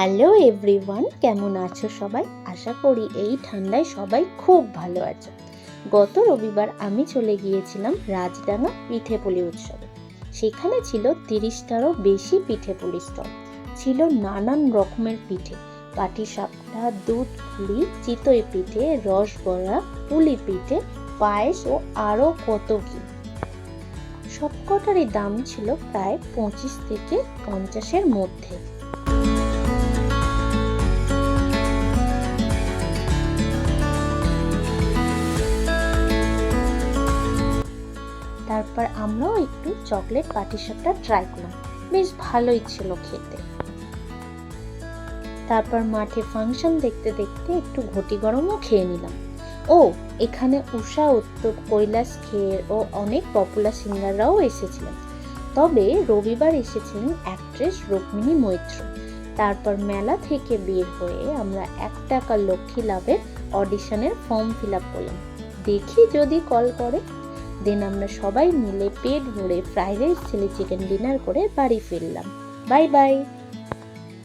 Hello everyone, কেমন আছো সবাই? আশা করি এই ঠান্ডায় সবাই খুব ভালো আছো। গত রবিবার আমি চলে গিয়েছিলাম রাজডাঙ্গা পিঠেপুলি উৎসবে। সেখানে ছিল তিরিশটারও বেশি পিঠেপুলি স্টল। ছিল নানান রকমের পিঠে। পাটিসাপটা দুধ পুলি, চিতই পিঠে রসবড়া পুলি পিঠে, পায়েস ও আরও কত কি। সবকটারই দাম ছিল প্রায় পঁচিশ থেকে পঞ্চাশের মধ্যে। তারপর আমরাও একটু চকলেট পাটিসাপটা ট্রাই করলাম। বেশ ভালোই ছিল খেতে। তারপর মাঠে ফাংশন দেখতে দেখতে একটু ঘটি গরমও খেয়ে নিলাম। ও, এখানে উষা, উত্তপ, কৈলাস খের ও অনেক পপুলার সিঙ্গাররাও এসেছিলেন। তবে রবিবার এসেছিলেন অ্যাক্ট্রেস রুক্মিণী মৈত্র। তারপর মেলা থেকে বের হয়ে আমরা এক টাকা লক্ষ্মী লাভের অডিশনের ফর্ম ফিল আপ করলাম। দেখি যদি কল করে। দেন আমরা সবাই মিলে পেট ভরে fried rice chilli chicken dinner করে বাড়ি ফিরলাম। Bye bye